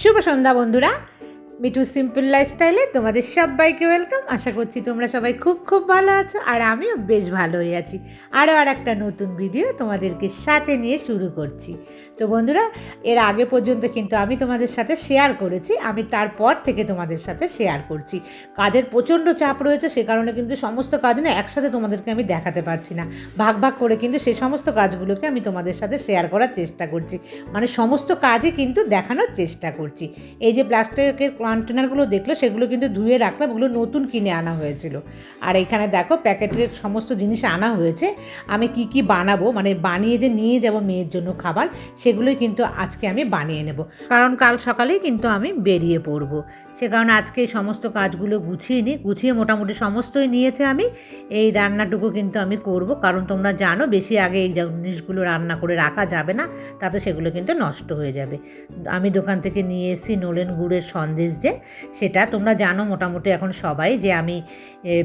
শুভ সন্ধ্যা বন্ধুরা। মিঠু সিম্পল লাইফস্টাইলে তোমাদের সবাইকে ওয়েলকাম আশা করছি তোমরা সবাই খুব খুব ভালো আছো আর আমিও বেশ ভালোই আছি। আরও আর একটা নতুন ভিডিও তোমাদেরকে সাথে নিয়ে শুরু করছি। তো বন্ধুরা, এর আগে পর্যন্ত কিন্তু আমি তোমাদের সাথে শেয়ার করেছি, আমি তারপর থেকে তোমাদের সাথে শেয়ার করছি। কাজের প্রচণ্ড চাপ রয়েছে, সে কারণে কিন্তু সমস্ত কাজ না একসাথে তোমাদেরকে আমি দেখাতে পারছি না। ভাগ ভাগ করে কিন্তু সেই সমস্ত কাজগুলোকে আমি তোমাদের সাথে শেয়ার করার চেষ্টা করছি। মানে সমস্ত কাজই কিন্তু দেখানোর চেষ্টা করছি। এই যে প্লাস্টিকের কন্টেনারগুলো দেখল, সেগুলো কিন্তু ধুয়ে রাখলাম, ওগুলো নতুন কিনে আনা হয়েছিল। আর এখানে দেখো, প্যাকেটের সমস্ত জিনিস আনা হয়েছে। আমি কি কি বানাবো মানে বানিয়ে যে নিয়ে যাব মেয়ের জন্য খাবার, সেগুলোই কিন্তু আজকে আমি বানিয়ে নেব। কারণ কাল সকালেই কিন্তু আমি বেরিয়ে পড়ব। সে কারণে আজকে সমস্ত কাজগুলো গুছিয়ে নিই, গুছিয়ে মোটামুটি সমস্তই নিয়েছে আমি। এই রান্নাটুকু কিন্তু আমি করব, কারণ তোমরা জানো, বেশি আগে এই জিনিসগুলো রান্না করে রাখা যাবে না, তাতে সেগুলো কিন্তু নষ্ট হয়ে যাবে। আমি দোকান থেকে নিয়ে এসেছি, নোলেন গুড়ের সন্দেশ যে সেটা তোমরা জানো মোটামুটি এখন সবাই যে আমি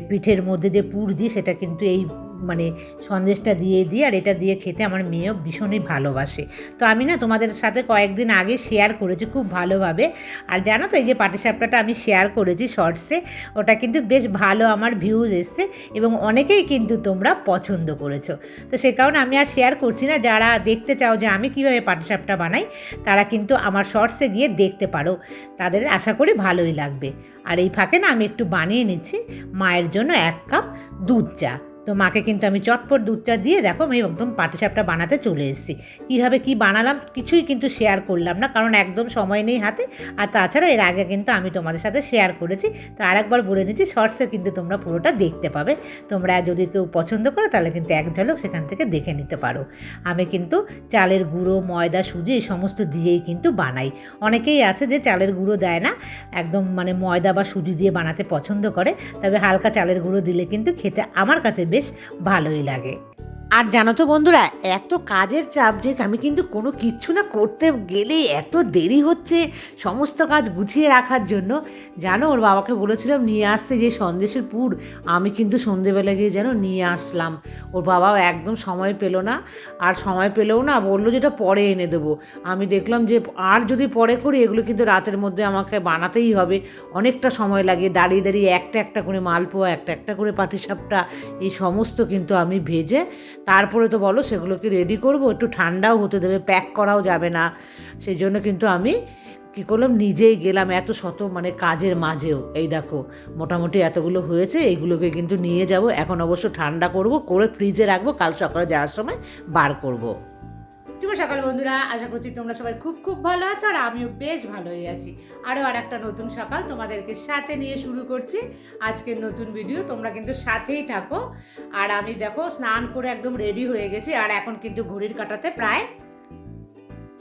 পিঠের মধ্যে যে পুর দিই সেটা কিন্তু এই মানে সন্দেশটা দিয়ে দিই আর এটা দিয়ে খেতে আমার মেয়েও ভীষণই ভালোবাসে। তো আমি না তোমাদের সাথে কয়েকদিন আগে শেয়ার করেছি খুব ভালোভাবে। আর জানো তো এই যে পাটিসাপটাটা আমি শেয়ার করেছি শর্টসে ওটা কিন্তু বেশ ভালো আমার ভিউজ এসছে এবং অনেকেই কিন্তু তোমরা পছন্দ করেছ। তো সে কারণে আমি আর শেয়ার করছি না। যারা দেখতে চাও যে আমি কীভাবে পাটিসাপটা বানাই, তারা কিন্তু আমার শর্টসে গিয়ে দেখতে পারো। তাদের আশা করি ভালোই লাগবে। আর এই ফাঁকে না আমি একটু বানিয়ে নিচ্ছি মায়ের জন্য এক কাপ দুধ চা। তো মাকে কিন্তু আমি চটপট দুধটা দিয়ে দেখো আমি একদম পাটিসাপটা বানাতে চলে এসেছি। কীভাবে কি বানালাম কিছুই কিন্তু শেয়ার করলাম না, কারণ একদম সময় নেই হাতে। আর তাছাড়া এর আগে কিন্তু আমি তোমাদের সাথে শেয়ার করেছি। তো আরেকবার বলে নিচ্ছি শর্টসে কিন্তু তোমরা পুরোটা দেখতে পাবে। তোমরা যদি কেউ পছন্দ করো, তাহলে কিন্তু এক ঝলক সেখান থেকে দেখে নিতে পারো। আমি কিন্তু চালের গুঁড়ো, ময়দা, সুজি এই সমস্ত দিয়েই কিন্তু বানাই। অনেকেই আছে যে চালের গুঁড়ো দেয় না, একদম মানে ময়দা বা সুজি দিয়ে বানাতে পছন্দ করে। তবে হালকা চালের গুঁড়ো দিলে কিন্তু খেতে আমার কাছে বেশ ভালোই লাগে। আর জানো তো বন্ধুরা, এত কাজের চাপ যে আমি কিন্তু কোনো কিচ্ছু না করতে গেলে এত দেরি হচ্ছে সমস্ত কাজ গুছিয়ে রাখার জন্য। জানো, ওর বাবাকে বলেছিলাম নিয়ে আসতে যে সন্দেশের পুর, আমি কিন্তু সন্ধেবেলা গিয়ে যেন নিয়ে আসলাম। ওর বাবাও একদম সময় পেল না, আর সময় পেলেও না বলল যেটা পরে এনে দেবো। আমি দেখলাম যে আর যদি পরে করি, এগুলো কিন্তু রাতের মধ্যে আমাকে বানাতেই হবে। অনেকটা সময় লাগে, দাঁড়িয়ে দাঁড়িয়ে একটা একটা করে মালপোয়া, একটা একটা করে পাটিসাপটা, এই সমস্ত কিন্তু আমি ভেজে তারপরে তো বলো সেগুলোকে রেডি করব, একটু ঠান্ডাও হতে দেবে প্যাক করাও যাবে না। সেই জন্য কিন্তু আমি কী করলাম, নিজেই গেলাম এত শত মানে কাজের মাঝেও। এই দেখো, মোটামুটি এতগুলো হয়েছে, এইগুলোকে কিন্তু নিয়ে যাব। এখন অবশ্য ঠান্ডা করব, করে ফ্রিজে রাখব, কাল সকালে যাওয়ার সময় বার করব। শুভ সকাল বন্ধুরা, আশা করছি তোমরা সবাই খুব খুব ভালো আছো আর আমিও বেশ ভালোই আছি। আরও আর একটা নতুন সকাল তোমাদেরকে সাথে নিয়ে শুরু করছি। আজকের নতুন ভিডিও তোমরা কিন্তু সাথেই থাকো। আর আমি দেখো, স্নান করে একদম রেডি হয়ে গেছি আর এখন কিন্তু ঘড়ির কাটাতে প্রায়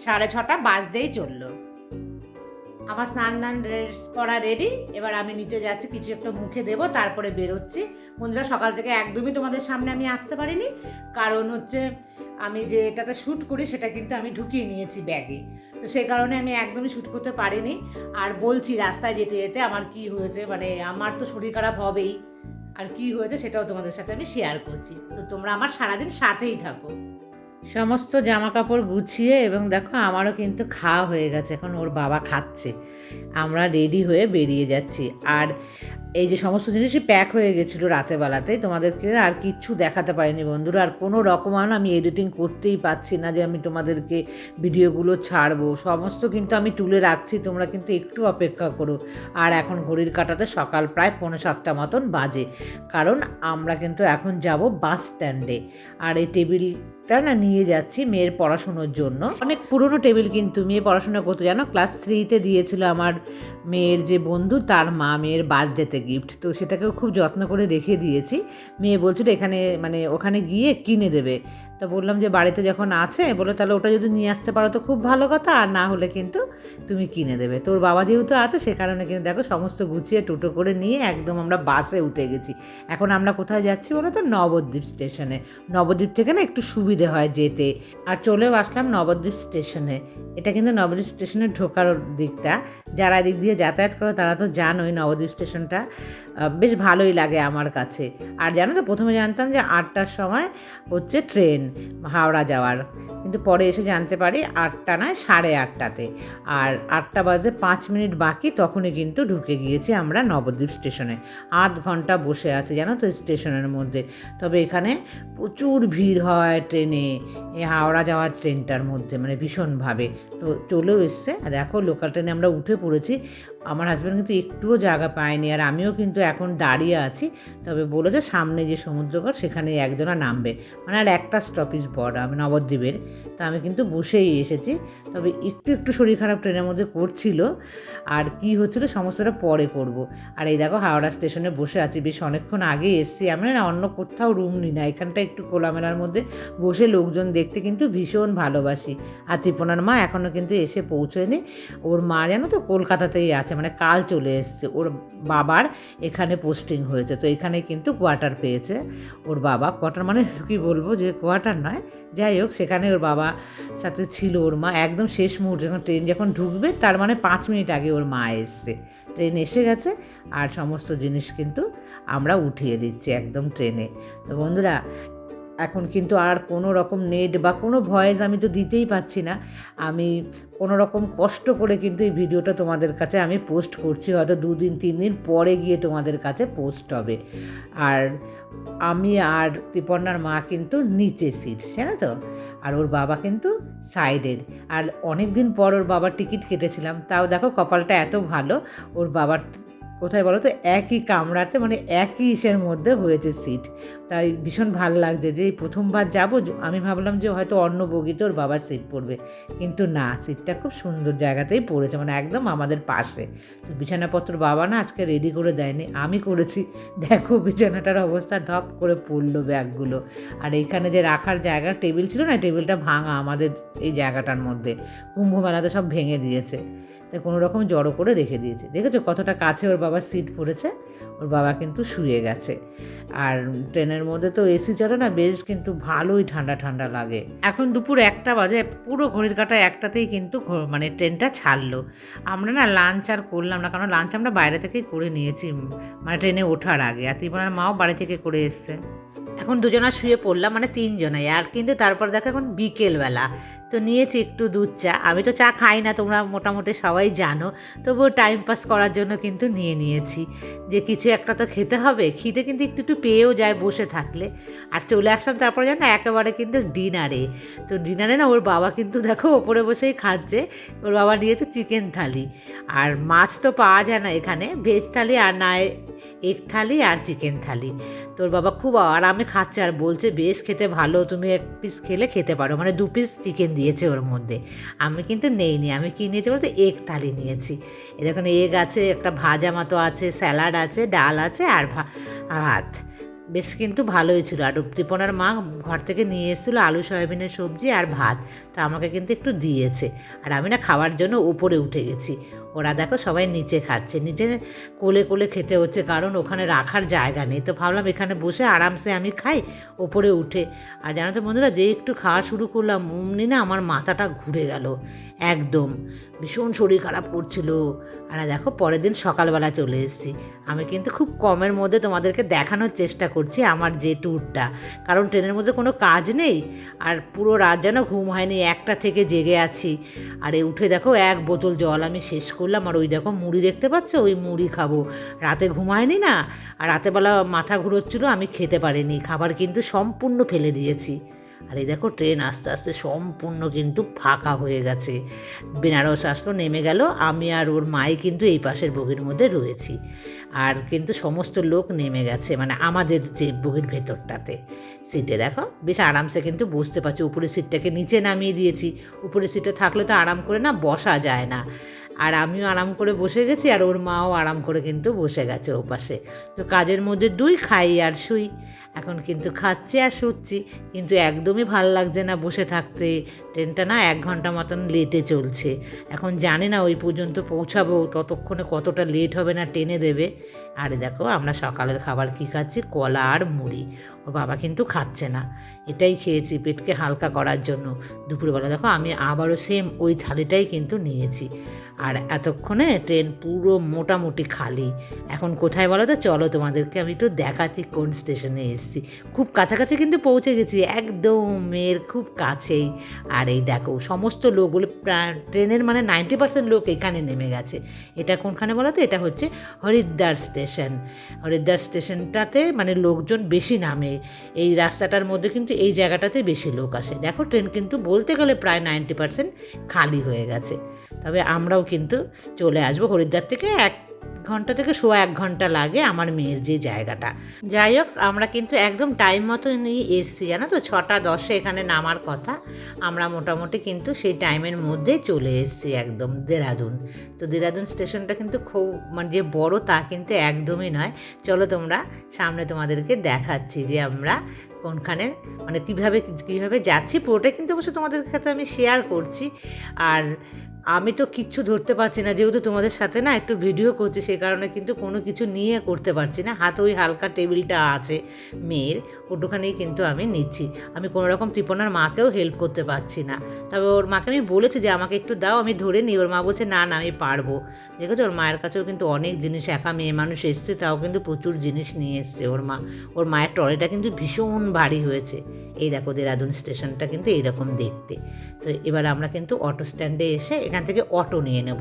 সাড়ে ছটা বাজতেই চলল। আমার স্নান টান করা রেডি এবার আমি নিচে যাচ্ছি, কিছু একটা মুখে দেবো, তারপরে বেরোচ্ছি। বন্ধুরা, সকাল থেকে একদমই তোমাদের সামনে আমি আসতে পারিনি। কারণ হচ্ছে আমি যে এটাতে শ্যুট করি, সেটা কিন্তু আমি ঢুকিয়ে নিয়েছি ব্যাগে তো সেই কারণে আমি একদমই শ্যুট করতে পারিনি। আর বলছি, রাস্তায় যেতে যেতে আমার কি হয়েছে? মানে আমার তো শরীর খারাপ হবেই। আর কি হয়েছে সেটাও তোমাদের সাথে আমি শেয়ার করছি। তো তোমরা আমার সারাদিন সাথেই থাকো। সমস্ত জামা কাপড় গুছিয়ে এবং দেখো, আমারও কিন্তু খাওয়া হয়ে গেছে। এখন ওর বাবা খাচ্ছে। আমরা রেডি হয়ে বেরিয়ে যাচ্ছি। আর এই যে সমস্ত জিনিসই প্যাক হয়ে গেছিল রাতের বেলাতেই তোমাদেরকে আর কিচ্ছু দেখাতে পারিনি বন্ধুরা। আর কোনো রকম আমি এডিটিং করতেই পারছি না যে আমি তোমাদেরকে ভিডিওগুলো ছাড়বো। সমস্ত কিন্তু আমি তুলে রাখছি, তোমরা কিন্তু একটু অপেক্ষা করো। আর এখন ঘড়ির কাটাতে সকাল প্রায় পৌনে সাতটা মতন বাজে। কারণ আমরা কিন্তু এখন যাব বাস স্ট্যান্ডে আর এই টেবিল টেবিলটা না নিয়ে যাচ্ছি মেয়ের পড়াশুনোর জন্য। অনেক পুরনো টেবিল কিন্তু, মেয়ে পড়াশোনা করতে, জানো? ক্লাস থ্রিতে দিয়েছিল আমার মেয়ের যে বন্ধু তার মা মেয়ের বার্থডেতে গিফট তো সেটাকেও খুব যত্ন করে রেখে দিয়েছি। মেয়ে বলছিল এখানে মানে ওখানে গিয়ে কিনে দেবে। তো বললাম যে বাড়িতে যখন আছে, বলে তাহলে ওটা যদি নিয়ে আসতে পারো তো খুব ভালো কথা, আর না হলে কিন্তু তুমি কিনে দেবে। তোর বাবা যেহেতু আছে, সে কারণে কিন্তু দেখো সমস্ত গুছিয়ে টোটো করে নিয়ে একদম আমরা বাসে উঠে গেছি। এখন আমরা কোথায় যাচ্ছি বলো তো? নবদ্বীপ স্টেশনে নবদ্বীপ থেকে না একটু সুবিধে হয় যেতে। আর চলেও আসলাম নবদ্বীপ স্টেশনে এটা কিন্তু নবদ্বীপ স্টেশনে ঢোকার দিকটা। যারা এদিক দিয়ে যাতায়াত করে তারা তো জানোই নবদ্বীপ স্টেশনটা বেশ ভালোই লাগে আমার কাছে। আর জানো তো, প্রথমে জানতাম যে আটটার সময় হচ্ছে ট্রেন হাওড়া যাওয়ার। কিন্তু পরে এসে জানতে পারি আটটা নয়, সাড়ে আটটাতে। আর আটটা বাজে পাঁচ মিনিট বাকি, তখনই কিন্তু ঢুকে গিয়েছি আমরা নবদ্বীপ স্টেশনে। আধ ঘণ্টা বসে আছে, জানো তো, স্টেশনের মধ্যে। তবে এখানে প্রচুর ভিড় হয় ট্রেনে হাওড়া যাওয়ার ট্রেনটার মধ্যে মানে ভীষণভাবে। তো চলেও এসছে। দেখো লোকাল ট্রেনে আমরা উঠে পড়েছি। আমার হাজব্যান্ড কিন্তু একটুও জায়গা পায়নি আর আমিও কিন্তু এখন দাঁড়িয়ে আছি। তবে বলেছে সামনে যে সমুদ্রকর সেখানে একজনা নামবে। মানে আর একটা স্টপেজ পর আমি নবদ্বীপের। তো আমি কিন্তু বসেই এসেছি। তবে একটু একটু শরীর খারাপ ট্রেনের মধ্যে করছিল আর কি হচ্ছিল সমস্যাটা পরে করব। আর এই দেখো হাওড়া স্টেশনে বসে আছি। বেশ অনেকক্ষণ আগে এসছি। আমি না অন্য কোথাও রুম নিই না। এখানটা একটু খোলামেলার মধ্যে বসে লোকজন দেখতে কিন্তু ভীষণ ভালোবাসি। আর ত্রিপনার মা এখনও কিন্তু এসে পৌঁছয়নি। ওর মা জানো তো কলকাতাতেই আছে। মানে কাল চলে এসছে। ওর বাবার এখানে পোস্টিং হয়েছে, তো এখানে কিন্তু কোয়ার্টার পেয়েছে ওর বাবা। কোয়ার্টার মানে কি বলব যে কোয়ার্টার নয়, যাই হোক, সেখানে ওর বাবা সাথে ছিল ওর মা। একদম শেষ মুহূর্তে যখন ট্রেন যখন ঢুকবে, তার মানে পাঁচ মিনিট আগে ওর মা এসছে। ট্রেন এসে গেছে আর সমস্ত জিনিস কিন্তু আমরা উঠিয়ে দিচ্ছি একদম ট্রেনে তো বন্ধুরা এখন কিন্তু আর কোনো রকম নেট বা কোনো ভয়েস আমি তো দিতেই পাচ্ছি না। আমি কোনো রকম কষ্ট করে কিন্তু এই ভিডিওটা তোমাদের কাছে আমি পোস্ট করছি, হয়তো দুদিন তিন দিন পরে গিয়ে তোমাদের কাছে পোস্ট হবে। আর আমি আর ত্রিপর্ণার মা কিন্তু নিচে সিট জানো তো? আর ওর বাবা কিন্তু সাইডের আর অনেক দিন পর ওর বাবার টিকিট কেটেছিলাম। তাও দেখো কপালটা এত ভালো, ওর বাবার কোথায় বলো তো? একই কামরাতে মানে একই ইসের মধ্যে হয়েছে সিট তাই ভীষণ ভালো লাগছে যে প্রথমবার যাব আমি ভাবলাম যে হয়তো অন্য বগিতে ওর বাবার সিট পড়বে। কিন্তু না সিটটা খুব সুন্দর জায়গাতেই পড়েছে মানে একদম আমাদের পাশে। তো বিছানাপত্র বাবা না আজকে রেডি করে দেয়নি, আমি করেছি। দেখো বিছানাটার অবস্থা, ধপ করে পড়ল ব্যাগগুলো। আর এইখানে যে রাখার জায়গা, টেবিল ছিল না টেবিলটা ভাঙা আমাদের এই জায়গাটার মধ্যে। কুম্ভ মেলাতে সব ভেঙে দিয়েছে। তাই কোনো রকম জড়ো করে রেখে দিয়েছে। দেখেছ কতটা কাছে ওর বাবার সিট পড়েছে? ওর বাবা কিন্তু শুয়ে গেছে। আর ট্রেনের মধ্যে তো এসি চলে না, বেশ কিন্তু ভালোই ঠান্ডা ঠান্ডা লাগে। এখন দুপুর একটা বাজে, পুরো ঘড়ির কাটা একটাতেই কিন্তু মানে ট্রেনটা ছাড়লো। আমরা না লাঞ্চ আর করলাম না, কারণ লাঞ্চ আমরা বাইরে থেকেই করে নিয়েছি মানে ট্রেনে ওঠার আগে। আর ত্রিপুরার মাও বাড়ি থেকে করে এসছে। এখন দুজনা শুয়ে পড়লাম মানে তিনজনাই। আর কিন্তু তারপর দেখো এখন বিকেলবেলা। তো নিয়েছি একটু দুধ চা। আমি তো চা খাই না, তোমরা মোটামুটি সবাই জানো। তবুও টাইম পাস করার জন্য কিন্তু নিয়ে নিয়েছি। যে কিছু একটা তো খেতে হবে, খিদে কিন্তু একটু একটু পেয়েও যায় বসে থাকলে। আর চলে আসলাম তারপরে জানো একেবারে কিন্তু ডিনারে। তো ডিনারে না ওর বাবা কিন্তু দেখো ওপরে বসেই খাচ্ছে। ওর বাবা নিয়েছে চিকেন থালি। আর মাছ তো পাওয়া যায় না এখানে। ভেজ থালি আর না, এগ থালি আর চিকেন থালি। তোর বাবা খুব আরামে খাচ্ছে আর বলছে, বেশ খেতে ভালো, তুমি এক পিস খেলে খেতে পারো। মানে দু পিস চিকেন দিয়েছে ওর মধ্যে। আমি কিন্তু নেইনি, আমি কী নিয়েছি বলতে এগ থালি নিয়েছি। দেখুন এগ আছে, একটা ভাজা মতো আছে, স্যালাড আছে, ডাল আছে আর ভাত। বেশ কিন্তু ভালোই ছিল। আর দীপনার মা ঘর থেকে নিয়ে এসেছিল আলু, সয়াবিনের সবজি আর ভাত। তো আমাকে কিন্তু একটু দিয়েছে। আর আমি না খাওয়ার জন্য উপরে উঠে গেছি। ওরা দেখো সবাই নিচে খাচ্ছে। নিচে কোলে কোলে খেতে হচ্ছে কারণ ওখানে রাখার জায়গা নেই। তো ভাবলাম এখানে বসে আরামসে আমি খাই ওপরে উঠে। আর জানো তো বন্ধুরা, যে একটু খাওয়া শুরু করলাম, অমনি না আমার মাথাটা ঘুরে গেল। একদম ভীষণ শরীর খারাপ করছিল। আর দেখো পরের দিন সকালবেলা চলে এসেছি। আমি কিন্তু খুব কমের মধ্যে তোমাদেরকে দেখানোর চেষ্টা করছি আমার যে ট্যুরটা কারণ ট্রেনের মধ্যে কোনো কাজ নেই, আর পুরো রাত যেন ঘুম হয়নি, একটা থেকে জেগে আছি। আর উঠে দেখো, এক বোতল জল আমি শেষ করলাম, আর ওই দেখো মুড়ি দেখতে পাচ্ছ? ওই মুড়ি খাব। রাতে ঘুমায়নি না? আর রাতেবেলা মাথা ঘুরোচ্ছিলো, আমি খেতে পারিনি। খাবার কিন্তু সম্পূর্ণ ফেলে দিয়েছি। আর এই দেখো ট্রেন আস্তে আস্তে সম্পূর্ণ কিন্তু ফাঁকা হয়ে গেছে। বেনারস আসলো, নেমে গেল। আমি আর ওর মাই কিন্তু এই পাশের বগির মধ্যে রয়েছি। আর কিন্তু সমস্ত লোক নেমে গেছে মানে আমাদের যে বগির ভেতরটাতে। সিটে দেখো, বেশ আরামসে কিন্তু বসতে পারছি। উপরের সিটটাকে নিচে নামিয়ে দিয়েছি। উপরের সিটে থাকলে তো আরাম করে না, বসা যায় না। আর আমিও আরাম করে বসে গেছি আর ওর মাও আরাম করে কিন্তু বসে গেছে ও পাশে। তো কাজের মধ্যে দুই খাই আর শুই। এখন কিন্তু খাচ্ছি আর শুচ্ছি। কিন্তু একদমই ভালো লাগছে না বসে থাকতে। ট্রেনটা না এক ঘণ্টা মতন লেটে চলছে। এখন জানি না ওই পর্যন্ত পৌঁছাবো, ততক্ষণে কতটা লেট হবে না টেনে দেবে। আরে দেখো, আমরা সকালের খাবার কী খাচ্ছি? কলা আর মুড়ি। ওর বাবা কিন্তু খাচ্ছে না। এটাই খেয়েছি পেটকে হালকা করার জন্য। দুপুরবেলা দেখো, আমি আবারও সেম ওই থালিটাই কিন্তু নিয়েছি। আর এতক্ষণে ট্রেন পুরো মোটামুটি খালি। এখন কোথায় বলো তো? চলো তোমাদেরকে আমি একটু দেখাচ্ছি কোন স্টেশনে এসেছি। খুব কাছাকাছি কিন্তু পৌঁছে গেছি, একদম এর খুব কাছেই। আর এই দেখো, সমস্ত লোক বলে ট্রেনের মানে নাইনটি পার্সেন্ট লোক এখানে নেমে গেছে। এটা কোনখানে বলো তো এটা হচ্ছে হরিদ্বার স্টেশন। হরিদ্বার স্টেশনটাতে মানে লোকজন বেশি নামে। এই রাস্তাটার মধ্যে কিন্তু এই জায়গাটাতে বেশি লোক আসে। দেখো, ট্রেন কিন্তু বলতে গেলে প্রায় নাইনটি পার্সেন্ট খালি হয়ে গেছে। তবে আমরাও কিন্তু চলে আসব হরিদ্বার থেকে এক ঘণ্টা থেকে সোয়া এক ঘণ্টা লাগে আমার মেয়ের যে জায়গাটা। যাই হোক, আমরা কিন্তু একদম টাইম মতো নিয়ে এসছি, জানো তো? ছটা দশে এখানে নামার কথা। আমরা মোটামুটি কিন্তু সেই টাইমের মধ্যে চলে এসেছি একদম দেরাদুন। তো দেরাদুন স্টেশনটা কিন্তু খুব মানে যে বড় তা কিন্তু একদমই নয়। চলো তোমরা সামনে তোমাদেরকে দেখাচ্ছি যে আমরা কোনখানে মানে কীভাবে কীভাবে যাচ্ছি। পুরোটা কিন্তু অবশ্য তোমাদের সাথে আমি শেয়ার করছি। আর আমি তো কিচ্ছু ধরতে পারছি না, যেহেতু তোমাদের সাথে না একটু ভিডিও করছি, সে কারণে কিন্তু কোনো কিছু নিয়ে করতে পারছি না। হাতে ওই হালকা টেবিলটা আছে মেয়ের ওটুখানেই কিন্তু আমি নিচ্ছি। আমি কোনো রকম ত্রিপনার মাকেও হেল্প করতে পারছি না। তবে ওর মাকে আমি বলেছি যে, আমাকে একটু দাও, আমি ধরে নিই। ওর মা বলছে, না না, আমি পারব। দেখেছ, ওর মায়ের কাছেও কিন্তু অনেক জিনিস, একা মেয়ে মানুষ এসছে, তাও কিন্তু প্রচুর জিনিস নিয়ে এসছে ওর মা। ওর মায়ের ট্রলিটা কিন্তু ভীষণ ভারী হয়েছে। এই দেখো, দেরাদুন স্টেশনটা কিন্তু এইরকম দেখতে। তো এবার আমরা কিন্তু অটো স্ট্যান্ডে এসে এখান থেকে অটো নিয়ে নেব।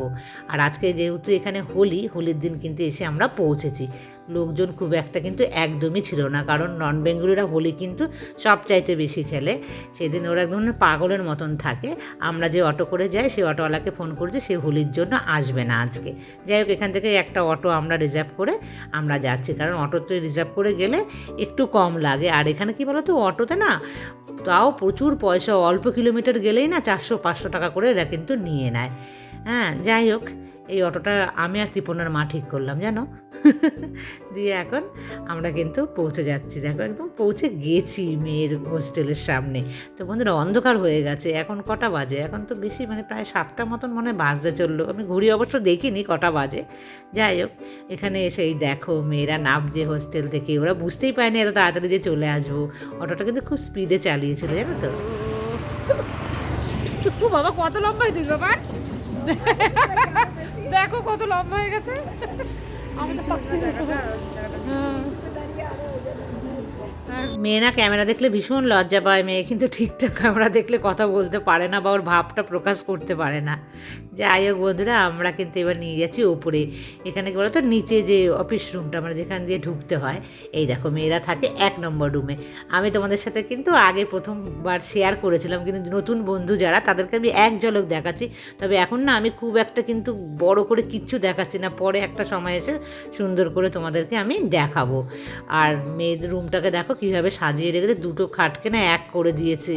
আর আজকে যেহেতু এখানে হোলি, হোলির দিন কিন্তু এসে আমরা পৌঁছেছি। লোকজন খুব একটা কিন্তু একদমই ছিল না। কারণ নন বেঙ্গলিরা হোলি কিন্তু সব চাইতে বেশি খেলে। সেদিন ওরা এক ধরনের পাগলের মতন থাকে। আমরা যে অটো করে যাই, সেই অটোওয়ালাকে ফোন করছি সে হোলির জন্য আসবে না আজকে। যাই হোক, এখান থেকে একটা অটো আমরা রিজার্ভ করে আমরা যাচ্ছি। কারণ অটোতে রিজার্ভ করে গেলে একটু কম লাগে। আর এখানে কি বলো তো অটোতে না তাও প্রচুর পয়সা, অল্প কিলোমিটার গেলেই না চারশো পাঁচশো টাকা করে এরা কিন্তু নিয়ে নেয়। হ্যাঁ যাই হোক। এই অটোটা আমি আর ত্রিপনার মা ঠিক করলাম, জানো? দিয়ে এখন আমরা কিন্তু পৌঁছে যাচ্ছি। দেখো, একদম পৌঁছে গেছি মেয়ের হোস্টেলের সামনে। তো বন্ধুরা, অন্ধকার হয়ে গেছে। এখন কটা বাজে? এখন তো বেশি মানে প্রায় সাতটা মতন মনে বাজতে চলল। আমি ঘুরি অবশ্য দেখিনি কটা বাজে। যাই হোক, এখানে এসেই দেখো মেয়েরা নামছে হোস্টেল থেকে। ওরা বুঝতেই পারেনি এত তাড়াতাড়ি যে চলে আসব। অটোটা কিন্তু খুব স্পিডে চালিয়েছিল, জানো তো? বাবা, কত লম্বা হয়েছিস বাবা? দেখো কত লম্বা হয়ে গেছে। আমি তো পাচ্ছি না। মেয়ে না ক্যামেরা দেখলে ভীষণ লজ্জা পায়, মেয়ে কিন্তু ঠিকঠাক ক্যামেরা দেখলে কথা বলতে পারে না বা ওর ভাবটা প্রকাশ করতে পারে না। যাই হোক বন্ধুরা, আমরা কিন্তু এবার নিয়ে যাচ্ছি ওপরে এখানে কি বলতো, নিচে যে অফিস রুমটা আমরা যেখান দিয়ে ঢুকতে হয়, এই দেখো মেয়েরা থাকে এক নম্বর রুমে আমি তোমাদের সাথে কিন্তু আগে প্রথমবার শেয়ার করেছিলাম, কিন্তু নতুন বন্ধু যারা, তাদেরকে আমি এক ঝলক দেখাচ্ছি। তবে এখন না আমি খুব একটা কিন্তু বড় করে কিচ্ছু দেখাচ্ছি না, পরে একটা সময় এসে সুন্দর করে তোমাদেরকে আমি দেখাবো। আর মেয়েদের রুমটাকে দেখো কীভাবে সাজিয়ে রেখেছে, দুটো খাটকে না এক করে দিয়েছে।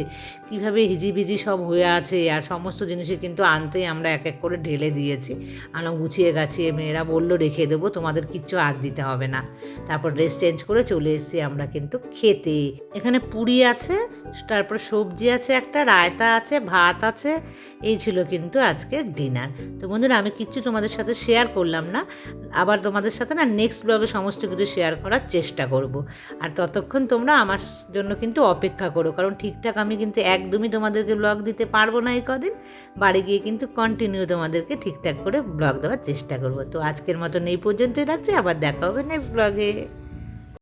কীভাবে হিজিবিজি সব হয়ে আছে, আর সমস্ত জিনিসই কিন্তু আনতেই আমরা এক এক করে ঢেলে দিয়েছি। আমরা গুছিয়ে গাছিয়ে মেয়েরা বলল, রেখে দেবো, তোমাদের কিচ্ছু আর দিতে হবে না। তারপর ড্রেস চেঞ্জ করে চলে এসেছি আমরা কিন্তু খেতে। এখানে পুরি আছে, তারপর সবজি আছে একটা, রায়তা আছে, ভাত আছে। এই ছিল কিন্তু আজকের ডিনার তো বন্ধুরা, আমি কিচ্ছু তোমাদের সাথে শেয়ার করলাম না। আবার তোমাদের সাথে না নেক্সট ব্লগে সমস্ত কিছু শেয়ার করার চেষ্টা করব। আর ততক্ষণ তোমরা আমার জন্য কিন্তু অপেক্ষা করো, কারণ ঠিকঠাক আমি কিন্তু একদমই তোমাদেরকে ব্লগ দিতে পারব না এই কদিন। বাড়ি গিয়ে কিন্তু কন্টিনিউ তোমাদেরকে ঠিকঠাক করে ব্লগ দেওয়ার চেষ্টা করব। তো আজকের মতন এই পর্যন্তই রাখছি, আবার দেখা হবে নেক্সট ব্লগে